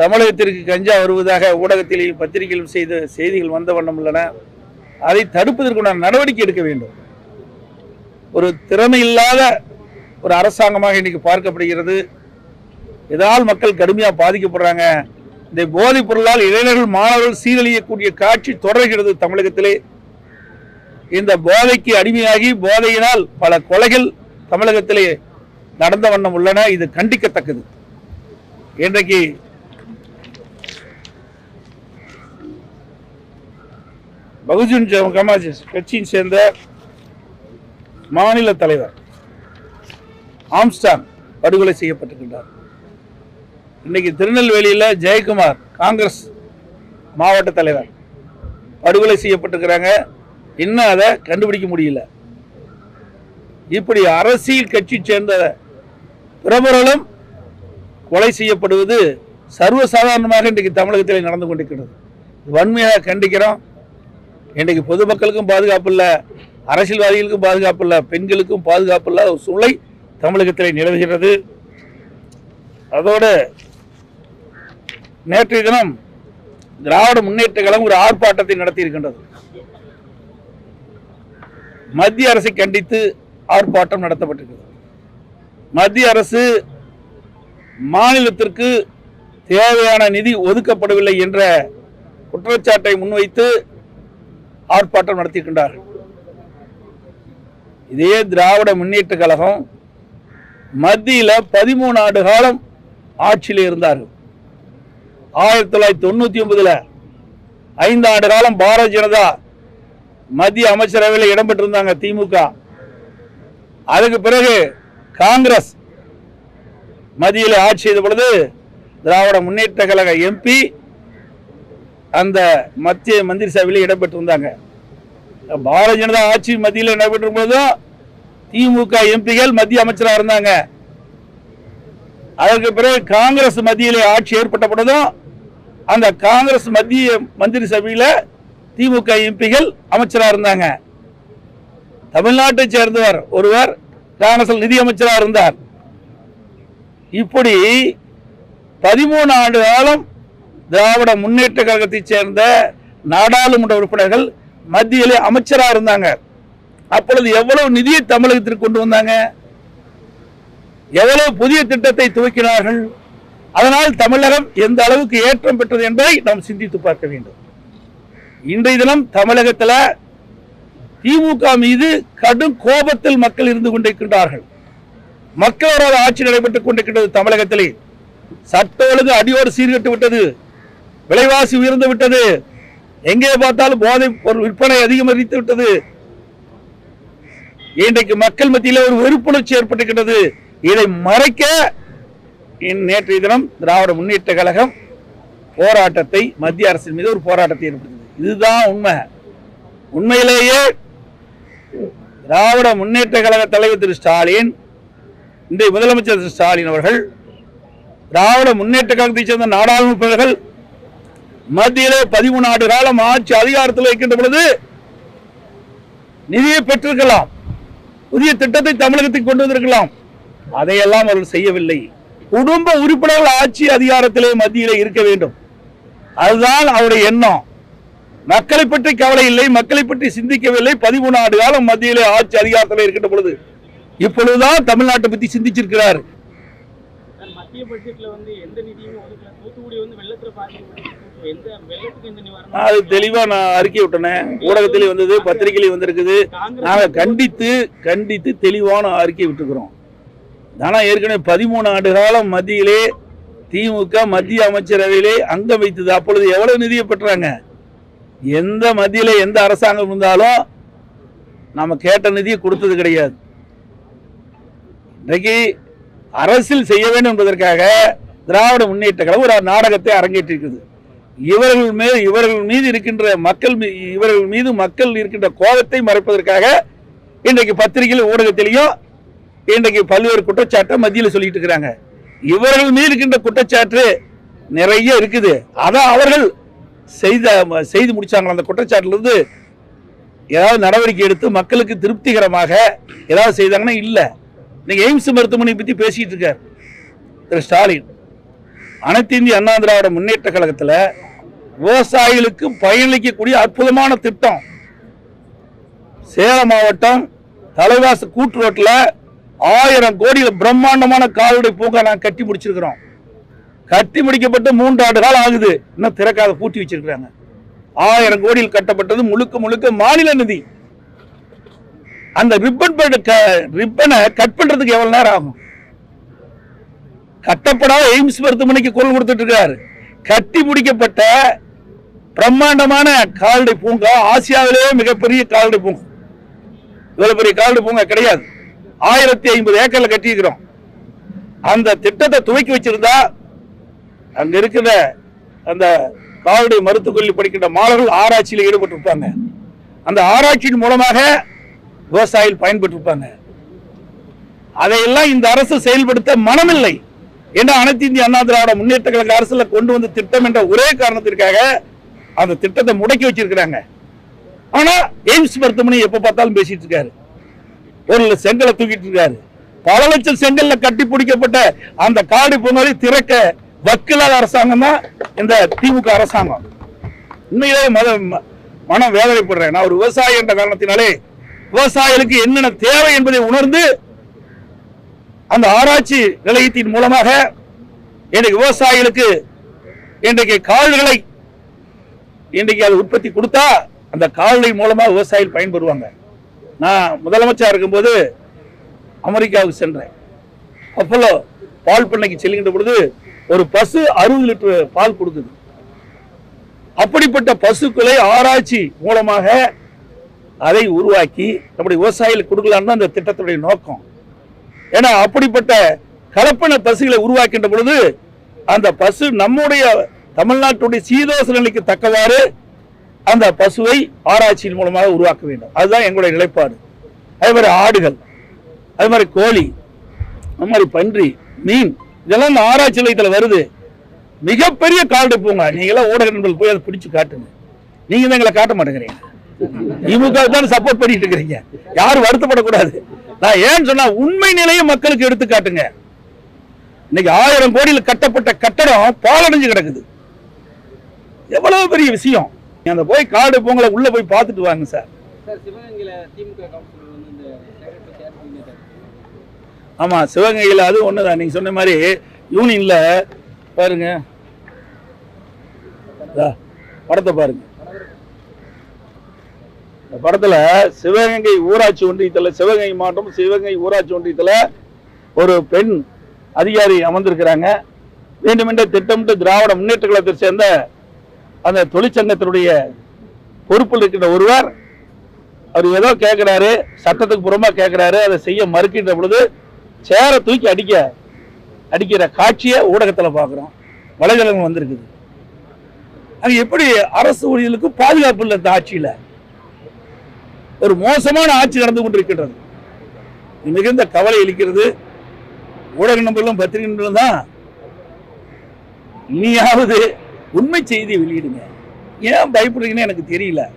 தமிழகத்திற்கு கஞ்சா வருவதாக ஊடகத்திலேயும் பத்திரிகையிலும் செய்த செய்திகள் வந்த வண்ணம் உள்ளன. அதை தடுப்பதற்குண்டான நடவடிக்கை எடுக்க வேண்டும். ஒரு திறமை இல்லாத ஒரு அரசாங்கமாக இன்னைக்கு பார்க்கப்படுகிறது. இதனால் மக்கள் கடுமையாக பாதிக்கப்படுறாங்க. இந்த போதைப் பொருளால் இளைஞர்கள் மாணவர்கள் சீரழியக்கூடிய காட்சி தொடர்கிறது தமிழகத்திலே. இந்த போதைக்கு அடிமையாகி போதையினால் பல கொலைகள் தமிழகத்திலே நடந்த வண்ணம் உள்ளன. இது கண்டிக்கத்தக்கது. இன்றைக்கு பகுஜன் சமாஜ் கட்சியின் சேர்ந்த மாநில தலைவர் ஆம்ஸ்டாங் படுகொலை செய்யப்பட்டிருக்கின்றார். இன்னைக்கு திருநெல்வேலியில் ஜெயக்குமார் காங்கிரஸ் மாவட்ட தலைவர் படுகொலை செய்யப்பட்டிருக்கிறாங்க. இன்னும் அதை கண்டுபிடிக்க முடியல. இப்படி அரசியல் கட்சி சேர்ந்த பிரபலம் கொலை செய்யப்படுவது சர்வசாதாரணமாக இன்றைக்கு தமிழகத்தில் நடந்து கொண்டிருக்கிறது. வன்மையாக கண்டிக்கிறோம். இன்றைக்கு பொதுமக்களுக்கும் பாதுகாப்பு இல்லை அரசியல்வாதிகளுக்கும் பாதுகாப்பு இல்லை பெண்களுக்கும் பாதுகாப்பு இல்லாத ஒரு சூழலை தமிழகத்தில் நிலவுகிறது அதோடு நேற்றைய தினம் திராவிட முன்னேற்ற கழகம் ஒரு ஆர்ப்பாட்டத்தை நடத்தியிருக்கின்றது. மத்திய அரசை கண்டித்து ஆர்ப்பாட்டம் நடத்தப்பட்டிருக்கிறது. மத்திய அரசு மாநிலத்திற்கு தேவையான நிதி ஒதுக்கப்படவில்லை என்ற குற்றச்சாட்டை முன்வைத்து ஆர்ப்பாட்டம் நடத்தியிருக்கின்றார்கள். இதே திராவிட முன்னேற்ற கழகம் மத்தியில் பதிமூணு ஆண்டு காலம் ஆட்சியில் இருந்தார்கள். ஆயிரத்தி தொள்ளாயிரத்தி தொண்ணூற்றி ஒன்பதுல ஐந்து ஆண்டு காலம் பாரதிய ஜனதா மத்திய அமைச்சரவையில் இடம்பெற்றிருந்தாங்க திமுக. அதுக்கு பிறகு காங்கிரஸ் மத்தியில் ஆட்சி செய்த பொழுது திராவிட முன்னேற்ற கழக எம்பி அந்த மத்திய மந்திரி சபையில் இடம்பெற்றிருந்தாங்க. பாரதிய ஜனதா ஆட்சி மத்தியில் நடைபெற்ற போதும் திமுக எம்பிகள் மத்திய அமைச்சராக இருந்தாங்க. அதற்கு பிறகு காங்கிரஸ் மத்தியில் ஆட்சி ஏற்பட்ட பொழுதும் அந்த காங்கிரஸ் மத்திய மந்திரி சபையில் திமுக எம்பிகள் அமைச்சராக இருந்தாங்க. தமிழ்நாட்டை சேர்ந்தவர் ஒருவர் காங்கிரஸ் நிதி அமைச்சராக இருந்தார். இப்படி பதிமூணு ஆண்டு காலம் திராவிட முன்னேற்ற கழகத்தைச் சேர்ந்த நாடாளுமன்ற உறுப்பினர்கள் மத்தியிலே அமைச்சராக இருந்தாங்க. அப்பொழுது எவ்வளவு நிதியை தமிழகத்திற்கு கொண்டு வந்தாங்க? எவ்வளவு புதிய திட்டத்தை துவக்கினார்கள்? அதனால் தமிழகம் எந்த அளவுக்கு ஏற்றம் பெற்றது என்பதை நாம் சிந்தித்து பார்க்க வேண்டும். இன்றைய தினம் தமிழகத்தில் திமுக மீது கடும் கோபத்தில் மக்கள் இருந்து கொண்டிருக்கின்றார்கள். மக்களோட ஆட்சி நடைபெற்றுக் கொண்டிருக்கின்றது தமிழகத்திலே. சட்ட ஒழுங்கு அடியோடு சீர்கட்டு விட்டது. விலைவாசி உயர்ந்து விட்டது. எங்கே பார்த்தாலும் போதை பொருள் விற்பனை அதிகமரித்து விட்டது. இன்றைக்கு மக்கள் மத்தியில் ஒரு வெறுப்புணர்ச்சி ஏற்பட்டுகின்றது இதை மறைக்க நேற்றைய தினம் திராவிட முன்னேற்ற கழகம் போராட்டத்தை மத்திய அரசின் மீது ஒரு போராட்டத்தை ஏற்படுத்தியது. இதுதான் உண்மை. உண்மையிலேயே திராவிட முன்னேற்ற கழக தலைவர் திரு ஸ்டாலின் இன்றைய முதலமைச்சர் திரு ஸ்டாலின் அவர்கள் திராவிட முன்னேற்ற கழகத்தைச் சேர்ந்த நாடாளுமன்றர்கள் மத்தியிலே பதிமூணு ஆண்டு காலம் ஆட்சி அதிகாரத்தில் இருக்கின்ற பொழுது நிதியை பெற்றிருக்கலாம். புதிய திட்டத்தை தமிழகத்துக்கு கொண்டு வந்திருக்கலாம். அதையெல்லாம் அவர்கள் செய்யவில்லை. குடும்ப உறுப்பினர்கள் ஆட்சி அதிகாரத்திலே மத்தியிலே இருக்க வேண்டும். அதுதான் அவருடைய எண்ணம். மக்களை பற்றி கவலை இல்லை மக்களை பற்றி சிந்திக்கவில்லை. பதிமூணு ஆண்டு காலம் மத்தியிலே ஆட்சி அதிகாரத்தில் இருக்கின்ற பொழுது இப்பொழுதுதான் தமிழ்நாட்டை பத்தி சிந்திச்சிருக்கிறார். மத்திய பட்ஜெட்ல வந்து எந்த நிதியும் ஒதுக்கல. தூத்துக்குடி வந்து வெள்ளத்துல பாதிக்கப்பட்டு அது தெளிவா நான் அறிக்கை விட்டனேன் ஊடகத்திலே வந்தது பத்திரிகையிலே வந்திருக்குது. நாங்க கண்டித்து கண்டித்து தெளிவான அறிக்கை விட்டுக்கிறோம் ஆனா ஏற்கனவே பதிமூணு ஆண்டு காலம் மத்தியிலே திமுக மத்திய அமைச்சரவையிலே அங்கம் வைத்தது. அப்பொழுது எவ்வளவு நிதியை பெற்றாங்க? எந்த மத்தியில எந்த அரசாங்கம் இருந்தாலும் நாம கேட்ட நிதியை கொடுத்தது கிடையாது. இன்றைக்கு அரசியல் செய்ய வேண்டும் என்பதற்காக திராவிட முன்னேற்ற கழகம் ஒரு நாடகத்தை அரங்கேற்றிருக்கிறது இவர்கள் மீது இவர்கள் மீது இருக்கின்ற மக்கள் இவர்கள் மீது மக்கள் இருக்கின்ற கோபத்தை மறைப்பதற்காக இன்றைக்கு பத்திரிகையில் ஊடகத்திலையும் இன்றைக்கு பல்வேறு குற்றச்சாட்டை மத்தியில் சொல்லிட்டு இருக்கிறாங்க. இவர்கள் மீது இருக்கின்ற குற்றச்சாட்டு நிறைய இருக்குது. அதான் அவர்கள் செய்த செய்து முடிச்சாங்களா? அந்த குற்றச்சாட்டிலிருந்து ஏதாவது நடவடிக்கை எடுத்து மக்களுக்கு திருப்திகரமாக ஏதாவது செய்தாங்கன்னா இல்லை. இன்னைக்கு எய்ம்ஸ் மருத்துவமனை பற்றி பேசிகிட்டு இருக்கார் திரு ஸ்டாலின். அனைத்து இந்திய அண்ணா திராவிட முன்னேற்ற கழகத்தில் விவசாயிகளுக்கு பயனளிக்கக்கூடிய அற்புதமான திட்டம். சேலம் மாவட்டம் தலைவாசு கூட்டு ரோட்டில் ஆயிரம் கோடியில் பிரம்மாண்டமான கால்நடை பூங்கா நாங்கள் கட்டி முடிச்சிருக்கிறோம். கட்டி முடிக்கப்பட்டு மூன்று ஆண்டு காலம் ஆகுது. இன்னும் திறக்காத பூட்டி வச்சிருக்கிறாங்க. ஆயிரம் கோடியில் கட்டப்பட்டது முழுக்க முழுக்க மாநில நிதி. அந்த ரிப்பன் ரிப்பனை கட் பண்றதுக்கு எவ்வளவு நேரம் ஆகும்? கட்டப்படாத எய்ம்ஸ் மருத்துவமனைக்கு குரல் கொடுத்துட்டு இருக்காரு. கட்டி முடிக்கப்பட்ட பிரம்மாண்டமான கால்நடை பூங்கா ஆசியாவிலேயே மிகப்பெரிய கால்நடை பூங்கா. இவ்வளவு பெரிய கால்நடை பூங்கா கிடையாது. ஆயிரத்தி ஐம்பது ஏக்கர்ல கட்டியிருக்கிறோம். அந்த திட்டத்தை துவக்கி வச்சிருந்தா அங்க இருக்கிற அந்த கால்நடை மருத்துவக்கல்வி படிக்கின்ற மாணவர்கள் ஆராய்ச்சியில் ஈடுபட்டிருப்பாங்க. அந்த ஆராய்ச்சியின் மூலமாக விவசாயிகள் பயன்பெற்றிருப்பாங்க. அதையெல்லாம் இந்த அரசு செயல்படுத்த மனமில்லை. ஏன்னா அனைத்து இந்திய அண்ணா திராவிட முன்னேற்ற கழக அரசுல கொண்டு வந்த திட்டம் என்ற ஒரே காரணத்திற்காக அந்த திட்டத்தை முடக்கி வச்சிருக்கிறாங்க. ஆனா எய்ம்ஸ் மருத்துவமனை எப்ப பார்த்தாலும் பேசிட்டு இருக்காரு. ஒரு செங்கலை தூக்கிட்டு இருக்காரு. பல லட்சம் செங்கல்ல கட்டி பிடிக்கப்பட்ட அந்த காடு பொங்கலை திறக்க வக்கில்லாத அரசாங்கம் தான் இந்த திமுக அரசாங்கம். உண்மையிலேயே மத ம- மனம் வேதனைப்படுறேன். நான் ஒரு விவசாயி என்ற காரணத்தினாலே விவசாயிகளுக்கு என்னென்ன தேவை என்பதை உணர்ந்து அந்த ஆராய்ச்சி நிலையத்தின் மூலமாக இன்றைக்கு விவசாயிகளுக்கு இன்றைக்கு கால்களை இன்றைக்கு அது உற்பத்தி கொடுத்தா அந்த கால்நடை மூலமாக விவசாயிகள் பயன்பெறுவாங்க. நான் முதலமைச்சர் இருக்கும்போது அமெரிக்காவுக்கு சென்றேன். அப்போலோ பால் பண்ணைக்கு செல்கின்ற பொழுது ஒரு பசு அறுபது லிட்டர் பால் கொடுக்குது. அப்படிப்பட்ட பசுக்களை ஆராய்ச்சி மூலமாக அதை உருவாக்கி நம்முடைய விவசாயிகளுக்கு கொடுக்கலான்னு தான் அந்த திட்டத்துடைய நோக்கம். ஏன்னா அப்படிப்பட்ட கலப்பன பசுகளை உருவாக்கின்ற பொழுது அந்த பசு நம்முடைய தமிழ்நாட்டுடைய சீதோச நிலைக்கு தக்கவாறு அந்த பசுவை ஆராய்ச்சியின் மூலமாக உருவாக்க வேண்டும். அதுதான் எங்களுடைய நிலைப்பாடு. அதே மாதிரி ஆடுகள் அதே மாதிரி கோழி அது மாதிரி பன்றி மீன் இதெல்லாம் இந்த ஆராய்ச்சி நிலையத்தில் வருது. மிகப்பெரிய கால்டு போங்க. நீங்களாம் ஊடக நண்பர்கள் போய் அதை பிடிச்சு காட்டுங்க. நீங்க தான் எங்களை காட்ட மாட்டேங்கிறீங்க. திமுக தான் சப்போர்ட் பண்ணிட்டு இருக்கிறீங்க. யாரும் வருத்தப்படக்கூடாது. நான் ஏன்னு சொன்னா உண்மை நிலையை மக்களுக்கு எடுத்து காட்டுங்க. இன்னைக்கு ஆயிரம் கோடியில் கட்டப்பட்ட கட்டடம் பாலடைஞ்சு கிடக்குது. எவ்வளவு பெரிய விஷயம்? அந்த போய் காடு பொங்கலை உள்ள போய் பார்த்துட்டு வாங்க சார் சார் சிவகங்கையில அது ஒண்ணுதான். நீங்க சொன்ன மாதிரி யூனியன்ல பாருங்க. படத்தை பாருங்க. இந்த படத்துல சிவகங்கை ஊராட்சி ஒன்றியத்துல சிவகங்கை மாவட்டம் சிவகங்கை ஊராட்சி ஒன்றியத்துல ஒரு பெண் அதிகாரி அமர்ந்திருக்கிறாங்க. வேண்டுமென்றே திட்டமிட்டு திராவிட முன்னேற்ற கழகத்தை சேர்ந்த அந்த தொழிற்சங்கத்தினுடைய பொறுப்பில் இருக்கின்ற ஒருவர் அவர் ஏதோ கேட்கிறாரு சட்டத்துக்கு புறமா கேட்கிறாரு அதை செய்ய மறுக்கின்ற பொழுது சேரை தூக்கி அடிக்க அடிக்கிற காட்சியை ஊடகத்துல பார்க்குறோம். வலைதளங்கள் வந்திருக்குது. அது எப்படி அரசு ஊழியர்களுக்கு பாதுகாப்பு இல்லை இந்த ஆட்சியில? ஒரு மோசமான ஆட்சி நடந்து கொண்டிருக்கின்றது. மிகுந்த கவலை அளிக்கிறது. ஊடக நம்பர்களும் பத்திரிகை நம்பர்களும் தான் இனியாவது உண்மை செய்தியை வெளியிடுங்க. ஏன் பயப்படுறீங்கன்னு எனக்கு தெரியல.